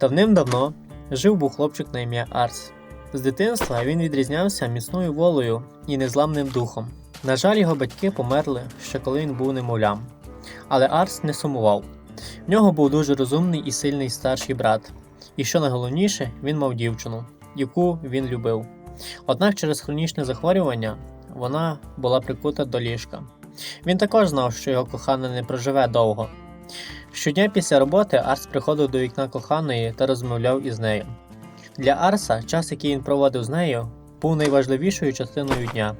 Давним-давно жив був хлопчик на ім'я Арс. З дитинства він відрізнявся міцною волею і незламним духом. На жаль, його батьки померли ще коли він був немовлям. Але Арс не сумував. В нього був дуже розумний і сильний старший брат. І що найголовніше, він мав дівчину, яку він любив. Однак через хронічне захворювання вона була прикута до ліжка. Він також знав, що його кохана не проживе довго. Щодня після роботи Арс приходив до вікна коханої та розмовляв із нею. Для Арса час, який він проводив з нею, був найважливішою частиною дня.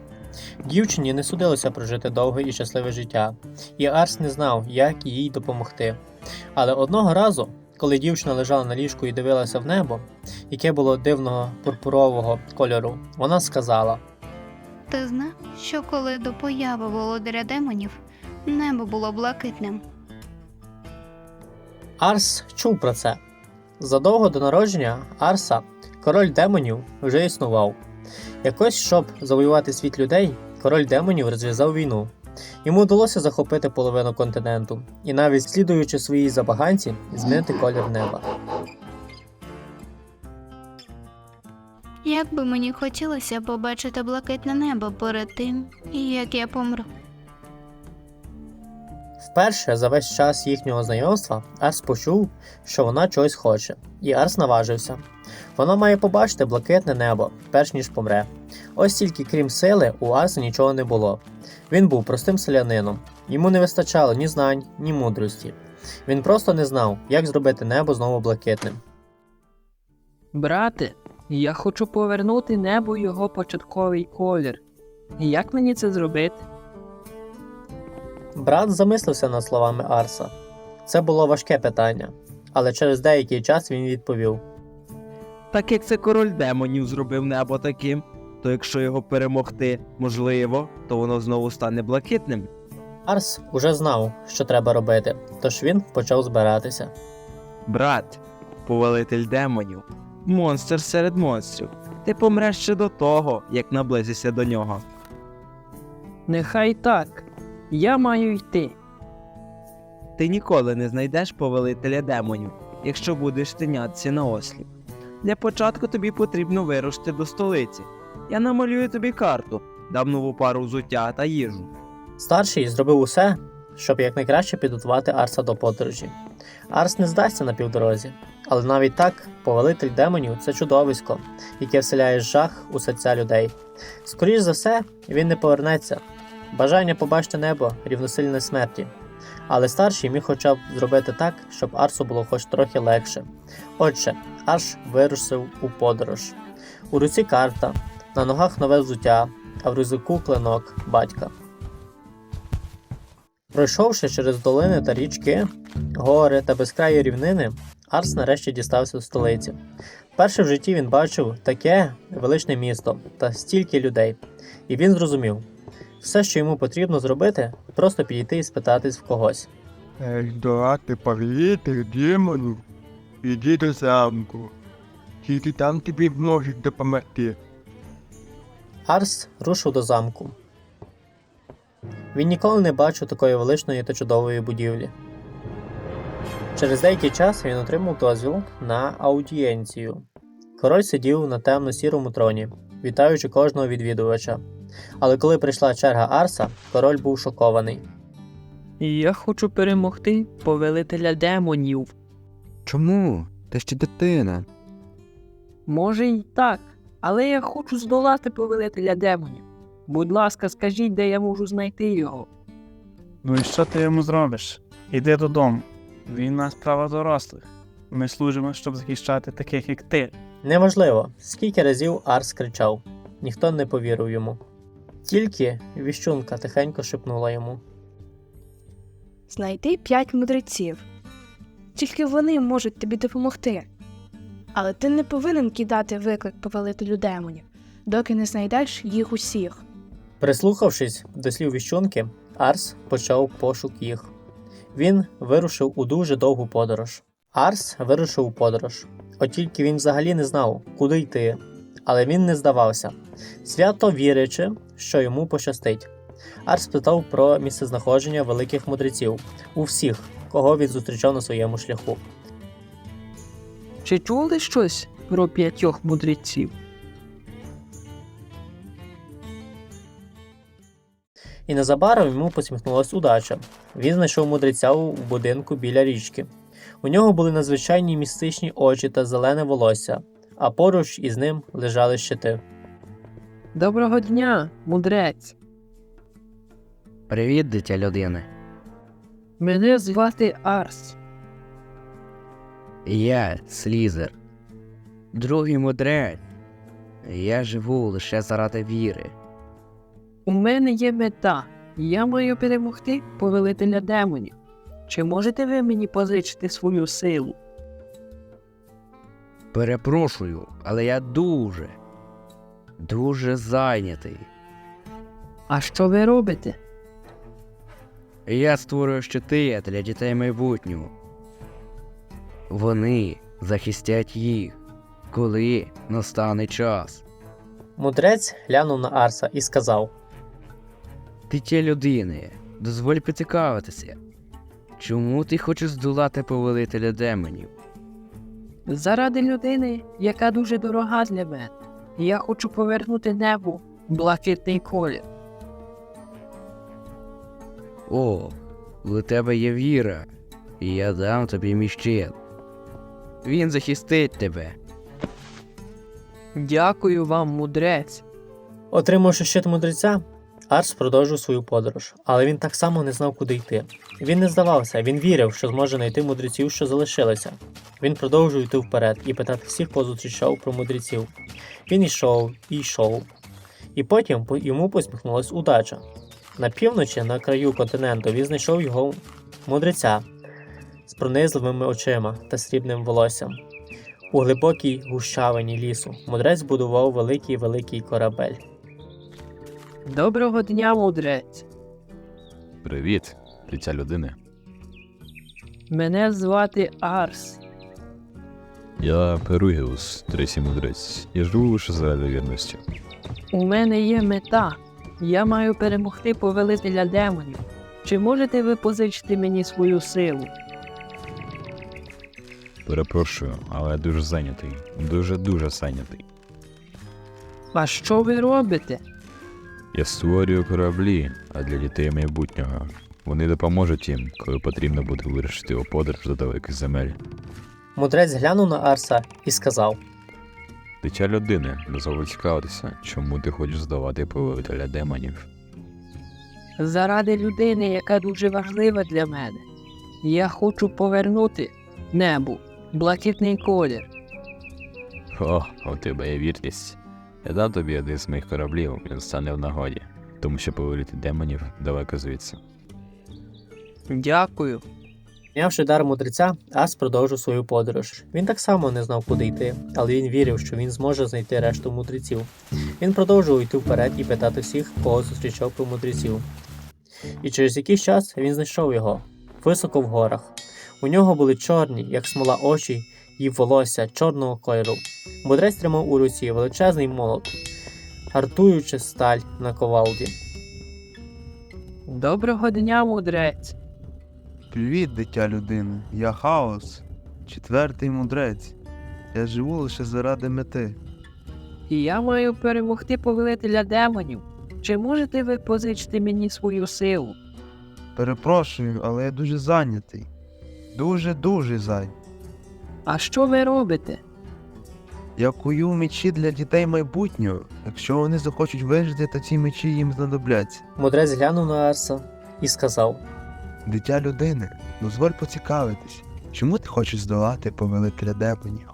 Дівчині не судилося прожити довге і щасливе життя, і Арс не знав, як їй допомогти. Але одного разу, коли дівчина лежала на ліжку і дивилася в небо, яке було дивного пурпурового кольору, вона сказала: Ти знав, що коли до появи володаря демонів небо було блакитним. Арс чув про це. Задовго до народження Арса, король демонів, вже існував. Якось, щоб завоювати світ людей, король демонів розв'язав війну. Йому вдалося захопити половину континенту і навіть слідуючи своїй забаганці, змінити колір неба. Як би мені хотілося побачити блакитне небо перед тим, як я помру. Вперше за весь час їхнього знайомства Арс почув, що вона чогось хоче, і Арс наважився. Вона має побачити блакитне небо, перш ніж помре. Ось тільки крім сили, у Арса нічого не було. Він був простим селянином, йому не вистачало ні знань, ні мудрості. Він просто не знав, як зробити небо знову блакитним. Брате, я хочу повернути небу його початковий колір. Як мені це зробити? Брат замислився над словами Арса. Це було важке питання, але через деякий час він відповів: Так як це король демонів зробив небо таким, то якщо його перемогти можливо, то воно знову стане блакитним. Арс уже знав, що треба робити, тож він почав збиратися. Брат, повелитель демонів, монстр серед монстрів. Ти помреш ще до того, як наблизишся до нього. Нехай так. Я маю йти. Ти ніколи не знайдеш повелителя демонів, якщо будеш тинятися на осліп. Для початку тобі потрібно вирушити до столиці. Я намалюю тобі карту, дам нову пару взуття та їжу. Старший зробив усе, щоб якнайкраще підготувати Арса до подорожі. Арс не здасться на півдорозі, але навіть так, повелитель демонів це чудовисько, яке вселяє жах у серця людей. Скоріш за все, він не повернеться. Бажання побачити небо рівносильне смерті. Але старший міг хоча б зробити так, щоб Арсу було хоч трохи легше. Отже, Арш вирушив у подорож. У руці карта, на ногах нове взуття, а в рюкзаку клинок батька. Пройшовши через долини та річки, гори та безкраї рівнини, Арс нарешті дістався до столиці. Вперше в житті він бачив таке величне місто та стільки людей, і він зрозумів, все, що йому потрібно зробити, просто підійти і спитатись в когось. Ельдорати повелитель демонів, іди до замку. Тільки там тобі можуть допомогти. Арс рушив до замку. Він ніколи не бачив такої величної та чудової будівлі. Через деякий час він отримав дозвіл на аудієнцію. Король сидів на темно-сірому троні, вітаючи кожного відвідувача. Але коли прийшла черга Арса, король був шокований. Я хочу перемогти повелителя демонів. Чому? Ти ще дитина. Може й так, але я хочу здолати повелителя демонів. Будь ласка, скажіть, де я можу знайти його. Ну і що ти йому зробиш? Іди додому. Війна справа дорослих. Ми служимо, щоб захищати таких, як ти. Неважливо, скільки разів Арс кричав, ніхто не повірив йому. Тільки віщунка тихенько шепнула йому. знайти п'ять мудреців. Тільки вони можуть тобі допомогти. Але ти не повинен кидати виклик повелителю демонів, доки не знайдеш їх усіх. Прислухавшись до слів віщунки, Арс почав пошук їх. Він вирушив у дуже довгу подорож. Арс вирушив у подорож, от тільки він взагалі не знав, куди йти, але він не здавався, свято вірячи, що йому пощастить. Арс питав про місцезнаходження великих мудреців у всіх, кого він зустрічав на своєму шляху. Чи чули щось про п'ятьох мудреців? І незабаром йому посміхнулася удача. Він знайшов мудреця у будинку біля річки. У нього були надзвичайні містичні очі та зелене волосся, а поруч із ним лежали щити. Доброго дня, мудрець. Привіт, дитя людини. Мене звати Арс. Я Слізер. Другий мудрець. Я живу лише заради віри. У мене є мета. Я маю перемогти повелителя демонів. Чи можете ви мені позичити свою силу? Перепрошую, але я дуже, дуже зайнятий. А що ви робите? Я створюю щити для дітей майбутнього. Вони захистять їх, коли настане час. Мудрець глянув на Арса і сказав: Дитя людини, дозволь поцікавитися. Чому ти хочеш здолати повелителя демонів? Заради людини, яка дуже дорога для мене. Я хочу повернути небу в блакитний колір. О, у тебе є віра, і я дам тобі міщин. Він захистить тебе. Дякую вам, мудрець. Отримавши щит мудреця, Арс продовжив свою подорож, але він так само не знав, куди йти. Він не здавався, він вірив, що зможе знайти мудреців, що залишилися. Він продовжував йти вперед і питати всіх, кого зустрічав про мудреців. Він йшов і йшов. І потім йому посміхнулася удача. На півночі, на краю континенту, він знайшов його мудреця з пронизливими очима та срібним волоссям. У глибокій гущавині лісу мудрець будував великий великий корабель. Доброго дня, мудрець. Привіт, дитя людини. Мене звати Арс. Я Перугіус, третій мудрець. Я живу лише заради вірності. У мене є мета. Я маю перемогти повелителя демонів. Чи можете ви позичити мені свою силу? Перепрошую, але я дуже зайнятий. Дуже дуже зайнятий. А що ви робите? Я створюю кораблі, а для дітей майбутнього. Вони допоможуть їм, коли потрібно буде вирішити у подорож до далеких земель. Мудрець глянув на Арса і сказав: Дитя людини, дозволь цікавитися, чому ти хочеш здавати повелителя демонів. Заради людини, яка дуже важлива для мене. Я хочу повернути небу, блакитний колір. О, у тебе є вірність. Я дам тобі один з моїх кораблів, він стане в нагоді, тому що повелитель демонів далеко звідси. Дякую. Знявши дар мудреця, Арс продовжив свою подорож. Він так само не знав, куди йти, але він вірив, що він зможе знайти решту мудреців. Він продовжував йти вперед і питати всіх, кого зустрічав про мудреців. І через якийсь час він знайшов його високо в горах. У нього були чорні, як смола очі, і волосся чорного кольору. Мудрець тримав у руці величезний молот, гартуючи сталь на ковалді. Доброго дня, мудрець. Привіт, дитя людини. Я Хаос, четвертий мудрець. Я живу лише заради мети. І я маю перемогти повелителя демонів. Чи можете ви позичити мені свою силу? Перепрошую, але я дуже зайнятий. Дуже дуже зайнятий. А що ви робите? Я кую мечі для дітей майбутнього. Якщо вони захочуть вижити, то ці мечі їм знадобляться. Мудрець глянув на Арса і сказав: Дитя людини, дозволь поцікавитись, чому ти хочеш здолати повелителя демонів?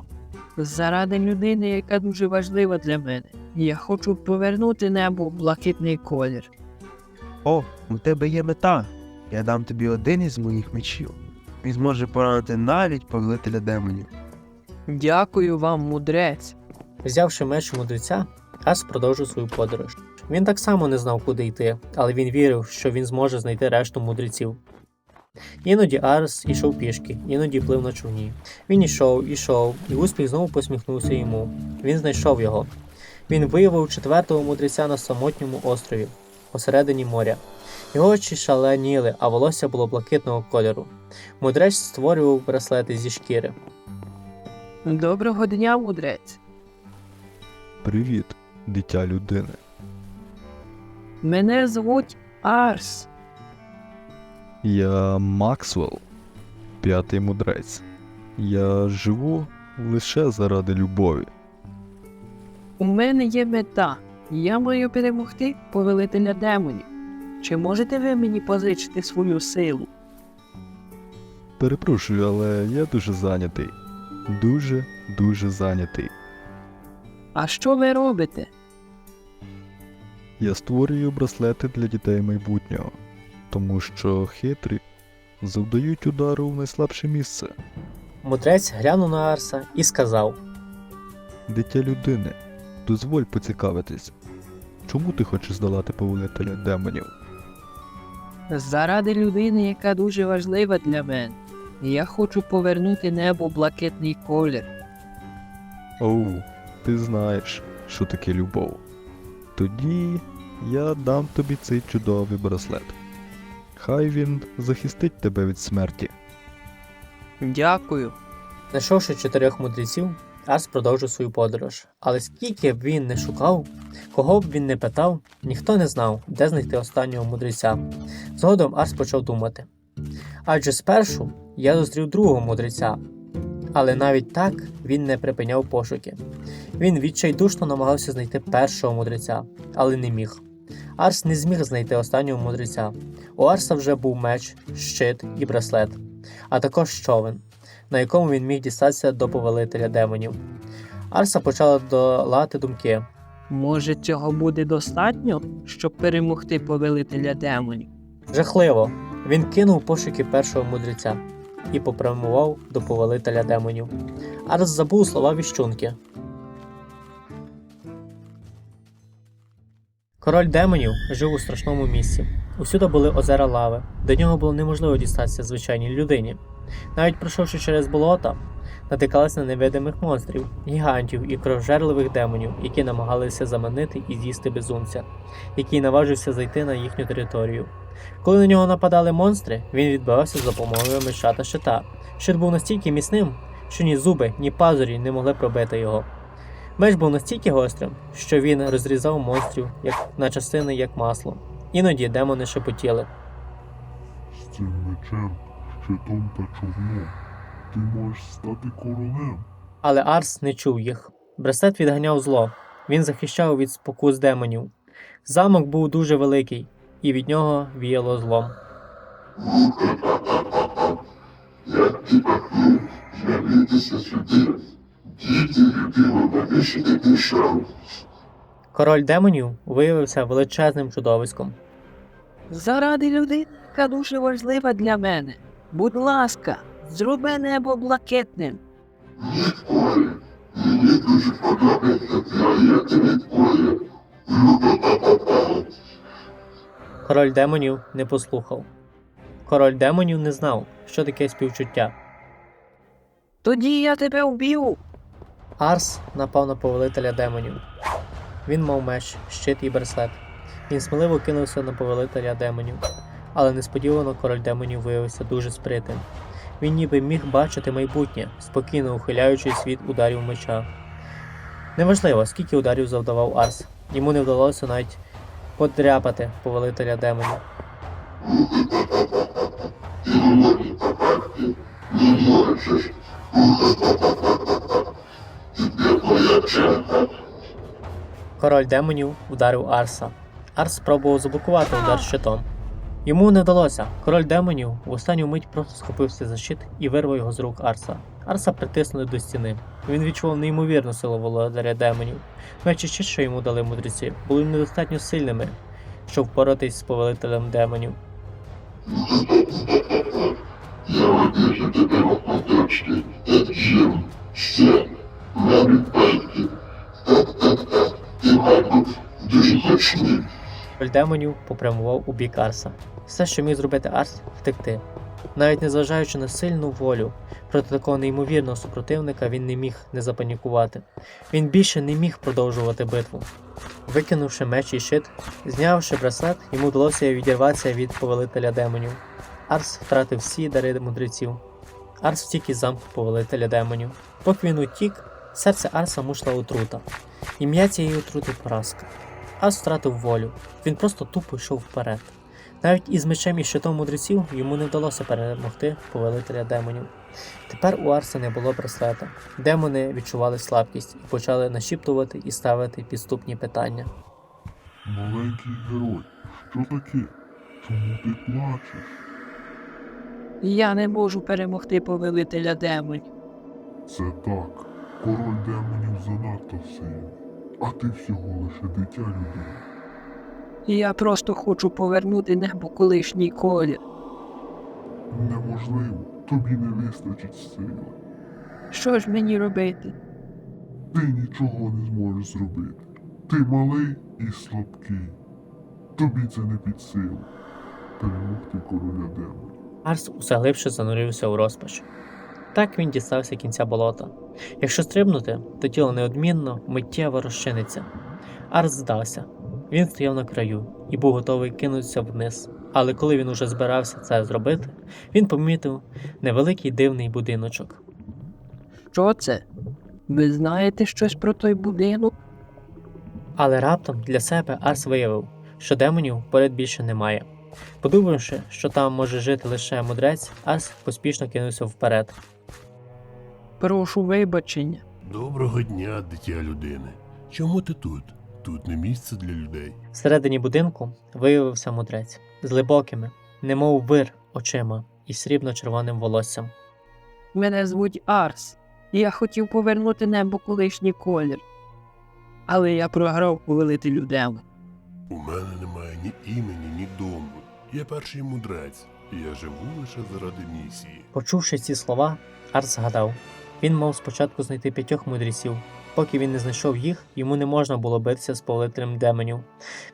Заради людини, яка дуже важлива для мене. Я хочу повернути небу в блакитний колір. О, у тебе є мета. Я дам тобі один із моїх мечів. Він зможе поранити навіть повелителя демонів. Дякую вам, мудрець. Взявши меч мудреця, Арс продовжив свою подорож. Він так само не знав, куди йти, але він вірив, що він зможе знайти решту мудреців. Іноді Арс ішов пішки, іноді плив на човні. Він ішов, ішов, і успіх знову посміхнувся йому. Він знайшов його. Він виявив четвертого мудреця на самотньому острові, посередині моря. Його очі шаленіли, а волосся було блакитного кольору. Мудрець створював браслети зі шкіри. Доброго дня, мудрець. Привіт, дитя людини. Мене звуть Арс. Я Максвелл, п'ятий мудрець. Я живу лише заради любові. У мене є мета. Я маю перемогти повелителя демонів. Чи можете ви мені позичити свою силу? Перепрошую, але я дуже зайнятий. Дуже, дуже зайнятий. А що ви робите? Я створюю браслети для дітей майбутнього, тому що хитрі завдають удару в найслабше місце. Мудрець глянув на Арса і сказав: Дитя людини, дозволь поцікавитись. Чому ти хочеш здолати повелителя демонів? Заради людини, яка дуже важлива для мене. Я хочу повернути небо блакитний колір. Оу, ти знаєш, що таке любов. Тоді я дам тобі цей чудовий браслет. Хай він захистить тебе від смерті. Дякую. Знайшовши чотирьох мудреців, Арс продовжив свою подорож. Але скільки б він не шукав, кого б він не питав, ніхто не знав, де знайти останнього мудреця. Згодом Арс почав думати. Адже спершу я зустрів другого мудреця, але навіть так він не припиняв пошуки. Він відчайдушно намагався знайти першого мудреця, але не міг. Арс не зміг знайти останнього мудреця. У Арса вже був меч, щит і браслет, а також човен, на якому він міг дістатися до повелителя демонів. Арса почала долати думки. Може, цього буде достатньо, щоб перемогти повелителя демонів? Жахливо! Він кинув пошуки першого мудреця і попрямував до повелителя демонів. Арс забув слова віщунки. Король демонів жив у страшному місці. Усюди були озера лави, до нього було неможливо дістатися звичайній людині. Навіть пройшовши через болота, натикалися на невидимих монстрів, гігантів і кровжерливих демонів, які намагалися заманити і з'їсти безумця, який наважився зайти на їхню територію. Коли на нього нападали монстри, він відбивався за допомогою меча та щита. Щит був настільки міцним, що ні зуби, ні пазурі не могли пробити його. Меч був настільки гострим, що він розрізав монстрів як на частини як масло. Іноді демони шепотіли. З цим мечем, щитом та човном ти можеш стати королем. Але Арс не чув їх. Браслет відганяв зло. Він захищав від спокус демонів. Замок був дуже великий, і від нього віяло злом. Король демонів виявився величезним чудовиськом. Заради людини, яка дуже важлива для мене. Будь ласка, зроби небо блакитним. Король демонів не послухав. Король демонів не знав, що таке співчуття. Тоді я тебе вб'ю. Арс напав на повелителя демонів. Він мав меч, щит і браслет. Він сміливо кинувся на повелителя демонів, але несподівано король демонів виявився дуже спритним. Він ніби міг бачити майбутнє, спокійно ухиляючись від ударів меча. Неважливо, скільки ударів завдавав Арс, йому не вдалося навіть подряпати повелителя демонів. Король демонів ударив Арса. Арс спробував заблокувати удар щитом. Йому не вдалося. Король демонів в останню мить просто схопився за щит і вирвав його з рук Арса. Арса притиснули до стіни. Він відчував неймовірну силу володаря демонів. Меч і щит, що йому дали мудреці, були недостатньо сильними, щоб впоратись з повелителем демонів. Король демонів попрямував у бік Арса. Все, що міг зробити Арс, втекти. Навіть незважаючи на сильну волю, проти такого неймовірного супротивника він не міг не запанікувати. Він більше не міг продовжувати битву. Викинувши меч і щит, знявши браслет, йому вдалося відірватися від повелителя демонів. Арс втратив всі дари мудреців. Арс втік із замку повелителя демонів. Поки він утік, серце Арса мушла отрута. Ім'я цієї отрути поразка. Арс втратив волю, він просто тупо йшов вперед. Навіть із мечем і щитом мудреців йому не вдалося перемогти повелителя демонів. Тепер у Арса не було браслета. Демони відчували слабкість і почали нашіптувати і ставити підступні питання. Маленький герой, що таке? Чому ти плачеш? Я не можу перемогти повелителя демонів. Це так. Король демонів занадто сильний, а ти всього лише дитя людини. Я просто хочу повернути небо колишній колір. Неможливо, тобі не вистачить сили. Що ж мені робити? Ти нічого не зможеш зробити. Ти малий і слабкий. Тобі це не під силу. Перемогти короля демонів. Арс усе глибше занурився у розпач. Так він дістався кінця болота. Якщо стрибнути, то тіло неодмінно миттєво розчиниться. Арс здався. Він стояв на краю і був готовий кинутися вниз. Але коли він уже збирався це зробити, він помітив невеликий дивний будиночок. Що це? Ви знаєте щось про той будинок? Але раптом для себе Арс виявив, що демонів поряд більше немає. Подумавши, що там може жити лише мудрець, Арс поспішно кинувся вперед. Прошу вибачення. Доброго дня, дитя людини. Чому ти тут? Тут не місце для людей. Всередині будинку виявився мудрець з глибокими, немов вир очима і срібно-червоним волоссям. Мене звуть Арс, і я хотів повернути небо колишній колір. Але я програв повелителю демонів. У мене немає ні імені, ні дому. Я перший мудрець, і я живу лише заради місії. Почувши ці слова, Арс згадав. Він мав спочатку знайти п'ятьох мудреців. Поки він не знайшов їх, йому не можна було битися з повелителем демонів.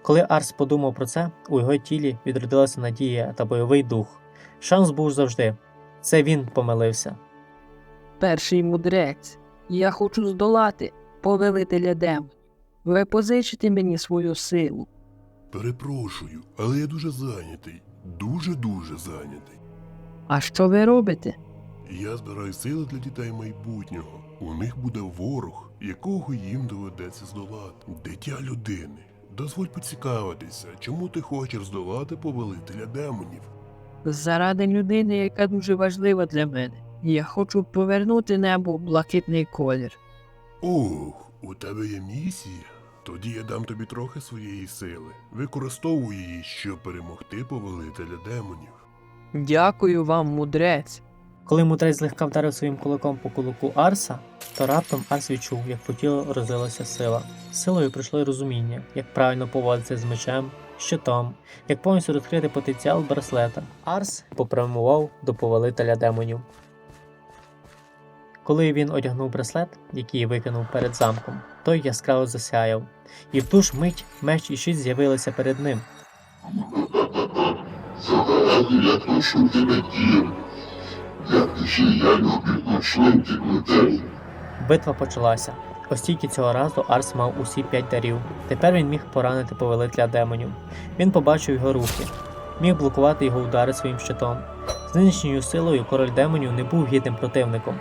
Коли Арс подумав про це, у його тілі відродилася надія та бойовий дух. Шанс був завжди. Це він помилився. Перший мудрець. Я хочу здолати повелителя демонів. Ви позичите мені свою силу. Перепрошую, але я дуже зайнятий. Дуже-дуже зайнятий. А що ви робите? Я збираю сили для дітей майбутнього. У них буде ворог, якого їм доведеться здолати. Дитя людини. Дозволь поцікавитися, чому ти хочеш здолати повелителя демонів. Заради людини, яка дуже важлива для мене. Я хочу повернути небо в блакитний колір. Ох, у тебе є місія? Тоді я дам тобі трохи своєї сили. Використовуй її, щоб перемогти повелителя демонів. Дякую вам, мудрець. Коли мудрець злегка вдарив своїм кулаком по кулаку Арса, то раптом Арс відчув, як по тілу розлилася сила. Силою прийшло й розуміння, як правильно поводитися з мечем, щитом, як повністю розкрити потенціал браслета. Арс попрямував до повелителя демонів. Коли він одягнув браслет, який викинув перед замком, той яскраво засяяв, і в ту ж мить меч і щит з'явилися перед ним. Заради я прошу тебе діяти. Битва почалася. Ось цього разу Арс мав усі п'ять дарів. Тепер він міг поранити повелителя демонів. Він побачив його рухи, міг блокувати його удари своїм щитом. З нинішньою силою король демонів не був гідним противником.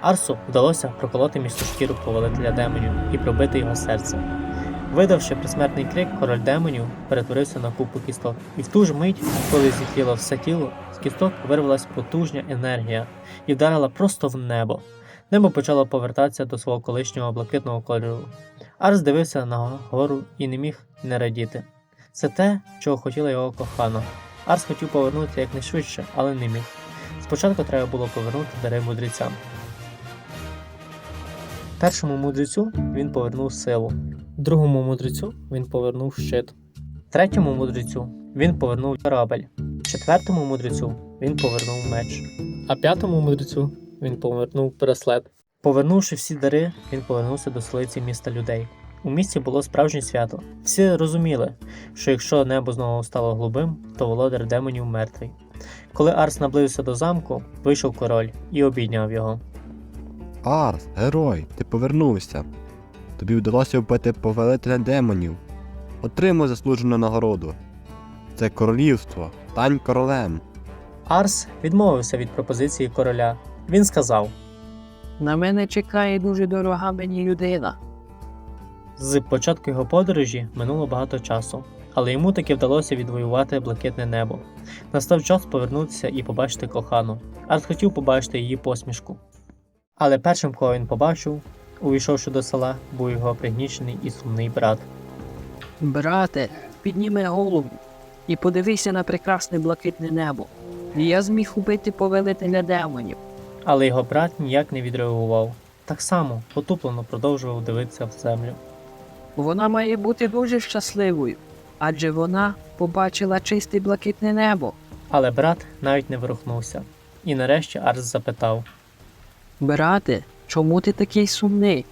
Арсу вдалося проколоти місто шкіру повелителя демонів і пробити його серце. Видавши присмертний крик, король демонів перетворився на купу кісток. І в ту ж мить, коли зітліло все тіло, з кісток вирвалась потужна енергія і вдарила просто в небо. Небо почало повертатися до свого колишнього блакитного кольору. Арс дивився на гору і не міг не радіти. Це те, чого хотіла його кохана. Арс хотів повернути якнайшвидше, але не міг. Спочатку треба було повернути дари мудрецям. Першому мудрецю він повернув силу, другому мудрецю він повернув щит, третьому мудрецю він повернув корабель, четвертому мудрецю він повернув меч, а п'ятому мудрецю він повернув браслет. Повернувши всі дари, він повернувся до столиці міста людей. У місті було справжнє свято. Всі розуміли, що якщо небо знову стало голубим, то володар демонів мертвий. Коли Арс наблизився до замку, вийшов король і обійняв його. Арс, герой, ти повернувся. Тобі вдалося вбити повелителя демонів. Отримай заслужену нагороду. Це королівство. Стань королем. Арс відмовився від пропозиції короля. Він сказав: На мене чекає дуже дорога мені людина. З початку його подорожі минуло багато часу, але йому таки вдалося відвоювати блакитне небо. Настав час повернутися і побачити кохану. Арт хотів побачити її посмішку. Але першим, кого він побачив, увійшовши до села, був його пригнічений і сумний брат. Брате, підніми голову і подивися на прекрасне блакитне небо. Я зміг убити повелителя демонів. Але його брат ніяк не відреагував. Так само потуплено продовжував дивитися в землю. Вона має бути дуже щасливою, адже вона побачила чисте блакитне небо. Але брат навіть не ворухнувся. І нарешті Арс запитав: Брате, чому ти такий сумний?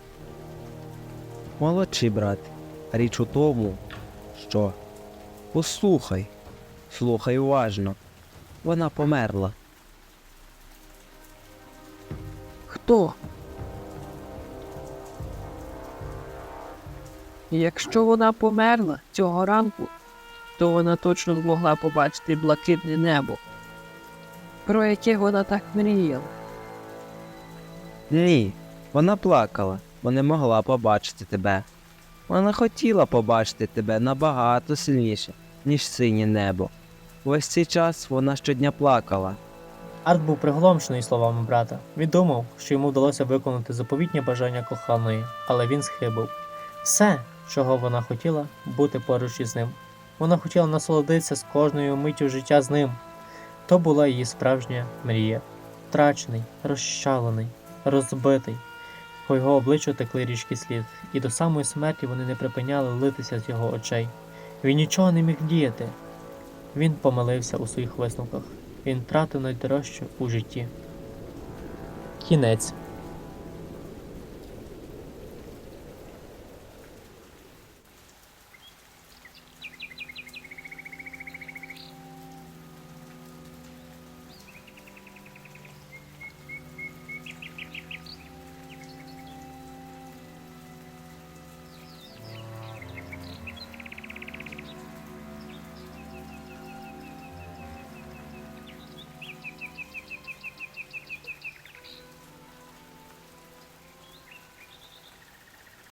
Молодший брат, річ у тому, що. Послухай, слухай уважно. Вона померла. Хто? Якщо вона померла цього ранку, то вона точно змогла побачити блакитне небо, про яке вона так мріяла. Ні, вона плакала, бо не могла побачити тебе. Вона хотіла побачити тебе набагато сильніше, ніж синє небо. Весь цей час вона щодня плакала. Арт був приголомшений словами брата. Він думав, що йому вдалося виконати заповітнє бажання коханої, але він схибив. Все, чого вона хотіла, бути поруч із ним. Вона хотіла насолодитися з кожною миттю життя з ним. То була її справжня мрія. Втрачений, розчалений, розбитий. По його обличчю текли річки слід, і до самої смерті вони не припиняли литися з його очей. Він нічого не міг діяти. Він помилився у своїх висновках. Він втратив найдорожче у житті. Кінець.